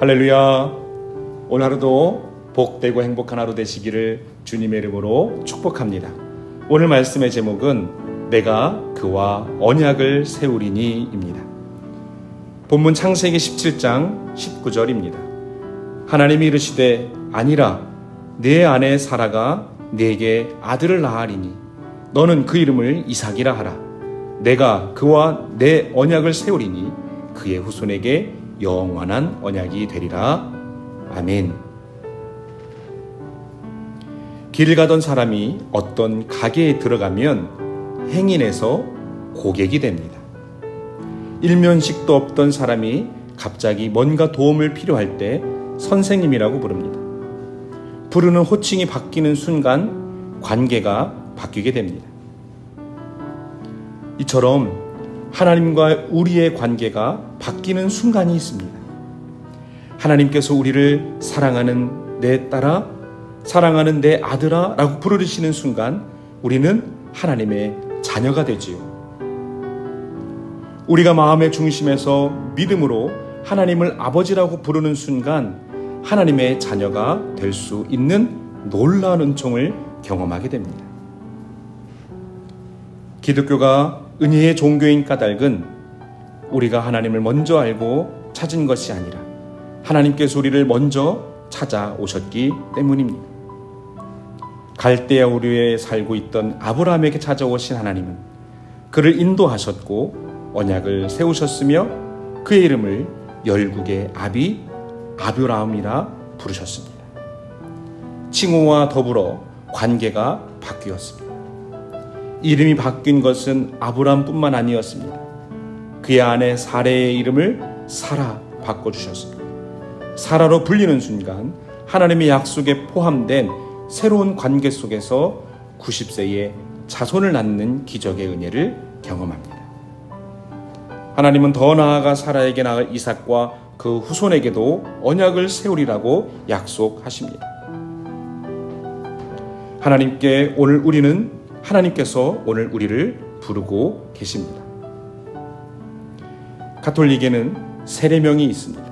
할렐루야. 오늘 하루도 복되고 행복한 하루 되시기를 주님의 이름으로 축복합니다. 오늘 말씀의 제목은 내가 그와 언약을 세우리니입니다. 본문 창세기 17장 19절입니다. 하나님이 이르시되 아니라 내 아내 사라가 네게 아들을 낳으리니 너는 그 이름을 이삭이라 하라. 내가 그와 내 언약을 세우리니 그의 후손에게 영원한 언약이 되리라. 아멘. 길 가던 사람이 어떤 가게에 들어가면 행인에서 고객이 됩니다. 일면식도 없던 사람이 갑자기 뭔가 도움을 필요할 때 선생님이라고 부릅니다. 부르는 호칭이 바뀌는 순간 관계가 바뀌게 됩니다. 이처럼 하나님과 우리의 관계가 바뀌는 순간이 있습니다. 하나님께서 우리를 사랑하는 내 딸아, 사랑하는 내 아들아 라고 부르시는 순간 우리는 하나님의 자녀가 되지요. 우리가 마음의 중심에서 믿음으로 하나님을 아버지라고 부르는 순간 하나님의 자녀가 될 수 있는 놀라운 은총을 경험하게 됩니다. 기독교가 은혜의 종교인 까닭은 우리가 하나님을 먼저 알고 찾은 것이 아니라 하나님께서 우리를 먼저 찾아오셨기 때문입니다. 갈대아 우리에 살고 있던 아브라함에게 찾아오신 하나님은 그를 인도하셨고 언약을 세우셨으며 그의 이름을 열국의 아비 아브라함이라 부르셨습니다. 칭호와 더불어 관계가 바뀌었습니다. 이름이 바뀐 것은 아브라함뿐만 아니었습니다. 그의 아내 사레의 이름을 사라 바꿔주셨습니다. 사라로 불리는 순간 하나님의 약속에 포함된 새로운 관계 속에서 90세에 자손을 낳는 기적의 은혜를 경험합니다. 하나님은 더 나아가 사라에게 낳을 이삭과 그 후손에게도 언약을 세우리라고 약속하십니다. 하나님께 오늘 우리는 하나님께서 오늘 우리를 부르고 계십니다. 가톨릭에는 세례명이 있습니다.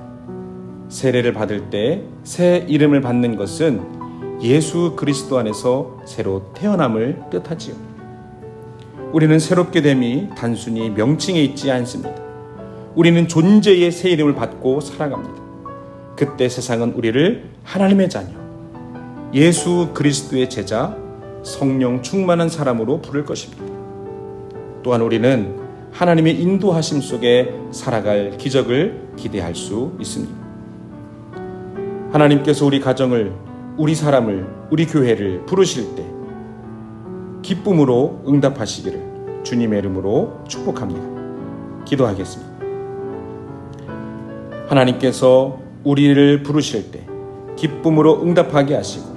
세례를 받을 때 새 이름을 받는 것은 예수 그리스도 안에서 새로 태어남을 뜻하지요. 우리는 새롭게 됨이 단순히 명칭에 있지 않습니다. 우리는 존재의 새 이름을 받고 살아갑니다. 그때 세상은 우리를 하나님의 자녀, 예수 그리스도의 제자, 성령 충만한 사람으로 부를 것입니다. 또한 우리는 하나님의 인도하심 속에 살아갈 기적을 기대할 수 있습니다. 하나님께서 우리 가정을, 우리 사람을, 우리 교회를 부르실 때 기쁨으로 응답하시기를 주님의 이름으로 축복합니다. 기도하겠습니다. 하나님께서 우리를 부르실 때 기쁨으로 응답하게 하시고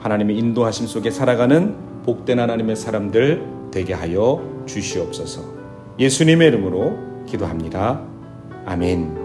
하나님의 인도하심 속에 살아가는 복된 하나님의 사람들 되게 하여 주시옵소서. 예수님의 이름으로 기도합니다. 아멘.